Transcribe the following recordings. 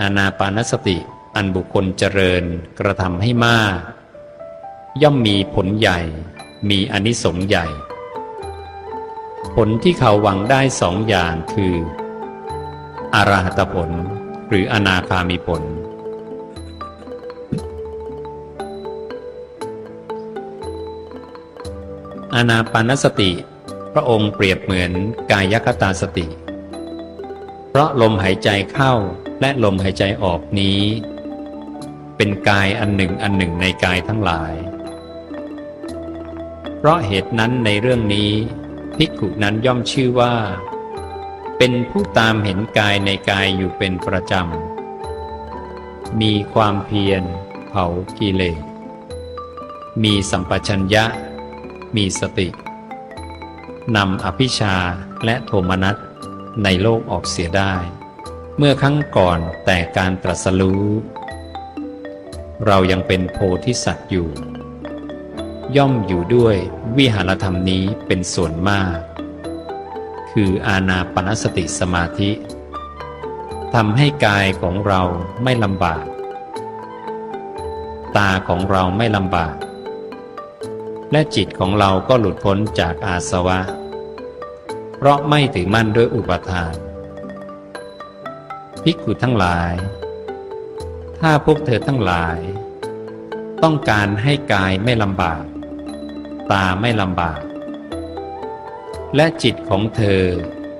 อานาปานสติอันบุคคลเจริญกระทำให้มาก ย่อมมีผลใหญ่ มีอนิสงส์ใหญ่ ผลที่เขาหวังได้สองอย่างคืออารหัตผลหรืออนาคามีผลอานาปานสติ พระองค์เปรียบเหมือนกายคตาสติ เพราะลมหายใจเข้า และลมหายใจออกนี้ เป็นกายอันหนึ่งอันหนึ่งในกายทั้งหลาย เพราะเหตุนั้นในเรื่องนี้ภิกขุนั้นย่อมชื่อว่า เป็นผู้ตามเห็นกายในกายอยู่เป็นประจำ มีความเพียร เผากิเลสมีสัมปชัญญะ มีสติ นำอภิชาและโทมนัสในโลกออกเสียได้ เมื่อครั้งก่อนแต่การตรัสรู้ เรายังเป็นโพธิสัตว์อยู่ ย่อมอยู่ด้วยวิหารธรรมนี้เป็นส่วนมาก คืออาณาปณสติสมาธิทำให้กายของเราไม่ลำบาก ตาของเราไม่ลำบาก และจิตของเราก็หลุดพ้นจากอาสวะ เพราะไม่ถือมั่นด้วยอุปทาน ภิกขุทั้งหลาย ถ้าพวกเธอทั้งหลาย ต้องการให้กายไม่ลำบาก ตาไม่ลำบาก และจิตของเธอ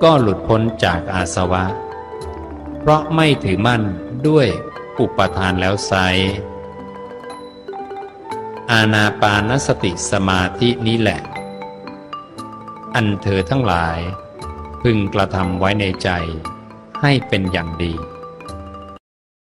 ก็หลุดพ้นจากอาสวะ เพราะไม่ถือมั่นด้วยอุปทานแล้วไซอาณาปานสติสมาธินี้แหละ อันเธอทั้งหลาย พึงกระทำไว้ในใจ ให้เป็นอย่างดี